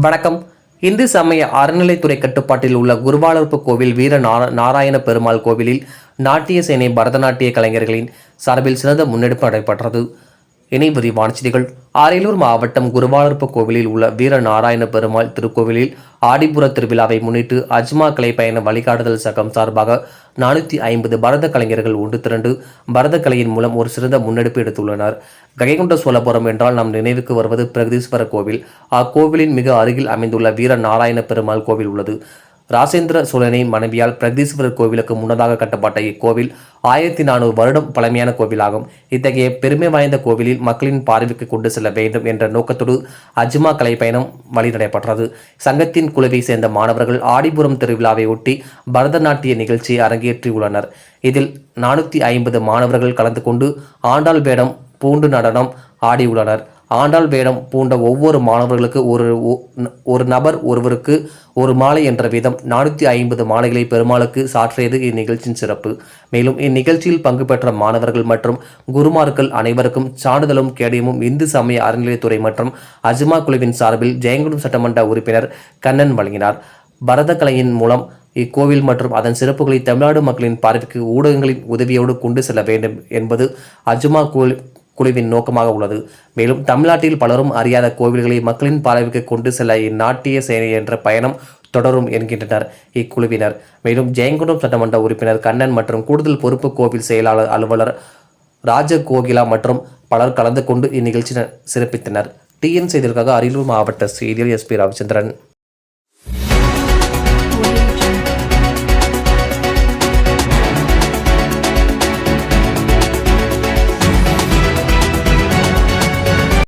வணக்கம். இந்து சமய அறநிலைத்துறை கட்டுப்பாட்டில் உள்ள குருவாளூர்ப்பு கோவில் வீர நார- நாராயண பெருமாள் கோவிலில் நாட்டிய சேனை பரதநாட்டிய கலைஞர்களின் சார்பில் சிறந்த முன்னெடுப்பு நடைபெற்றது. இனி விரிவான செய்திகள். அரியலூர் மாவட்டம் குருவாளூர்ப்பு கோவிலில் உள்ள வீர நாராயண பெருமாள் திருக்கோவிலில் ஆடிப்புற திருவிழாவை முன்னிட்டு அஜ்மா கலை பயண வழிகாட்டுதல் சங்கம் சார்பாக நானூற்றி ஐம்பது பரத கலைஞர்கள் ஒன்று திரண்டு பரத கலையின் மூலம் ஒரு சிறந்த முன்னெடுப்பு எடுத்துள்ளனர். ககைகொண்ட சோழபுரம் என்றால் நம் நினைவுக்கு வருவது பிரகதீஸ்வரர் கோவில். அக்கோவிலின் மிக அருகில் அமைந்துள்ள வீர நாராயண பெருமாள் கோவில் உள்ளது. ராசேந்திர சோழனின் மனைவியால் பிரகதீஸ்வரர் கோவிலுக்கு முன்னதாக கட்டப்பட்ட இக்கோவில் ஆயிரத்தி நானூறு வருடம் பழமையான கோவிலாகும். இத்தகைய பெருமை வாய்ந்த கோவிலில் மக்களின் பார்வைக்கு கொண்டு செல்ல வேண்டும் என்ற நோக்கத்தோடு அஜ்மா கலை பயணம் வழி நடைபெற்றது சங்கத்தின் குழுவை சேர்ந்த மாணவர்கள் ஆடிபுரம் திருவிழாவை ஒட்டி பரதநாட்டிய நிகழ்ச்சியை அரங்கேற்றியுள்ளனர். இதில் நானூற்றி ஐம்பது மாணவர்கள் கலந்து கொண்டு ஆண்டாள் வேடம் பூண்டு நடனம் ஆடியுள்ளனர். ஆண்டாள் வேடம் பூண்ட ஒவ்வொரு மாணவர்களுக்கு ஒரு ஒ- ஒரு நபர் ஒருவருக்கு ஒரு மாலை என்ற விதம் நானூற்றி ஐம்பது மாலைகளை பெருமாளுக்கு சாற்றியது இந்நிகழ்ச்சியின் சிறப்பு. மேலும் இந்நிகழ்ச்சியில் பங்கு பெற்ற மாணவர்கள் மற்றும் குருமார்கள் அனைவருக்கும் சான்றிதழும் கேடயமும் இந்து சமய அறநிலையத்துறை மற்றும் அஜ்மா குழுவின் சார்பில் ஜெயங்குடம் சட்டமன்ற உறுப்பினர் கண்ணன் வழங்கினார். பரதக்கலையின் மூலம் இக்கோவில் மற்றும் அதன் சிறப்புகளை தமிழ்நாடு மக்களின் பார்வைக்கு ஊடகங்களின் உதவியோடு கொண்டு செல்ல வேண்டும் என்பது அஜ்மா குழு குழுவின் நோக்கமாக உள்ளது. மேலும் தமிழ்நாட்டில் பலரும் அறியாத கோவில்களை மக்களின் பார்வைக்கு கொண்டு செல்ல இந்நாட்டிய சேனை என்ற பயணம் தொடரும் என்கின்றனர் இக்குழுவினர். மேலும் ஜெயங்குண்டம் சட்டமன்ற உறுப்பினர் கண்ணன் மற்றும் கூடுதல் பொறுப்பு கோவில் செயலாளர் அலுவலர் ராஜ கோகிலா மற்றும் பலர் கலந்து கொண்டு இந்நிகழ்ச்சி சிறப்பித்தனர். டிஎன் செய்திகளுக்காக அரியலூர் மாவட்ட செய்தியில் எஸ்பி ரவிச்சந்திரன்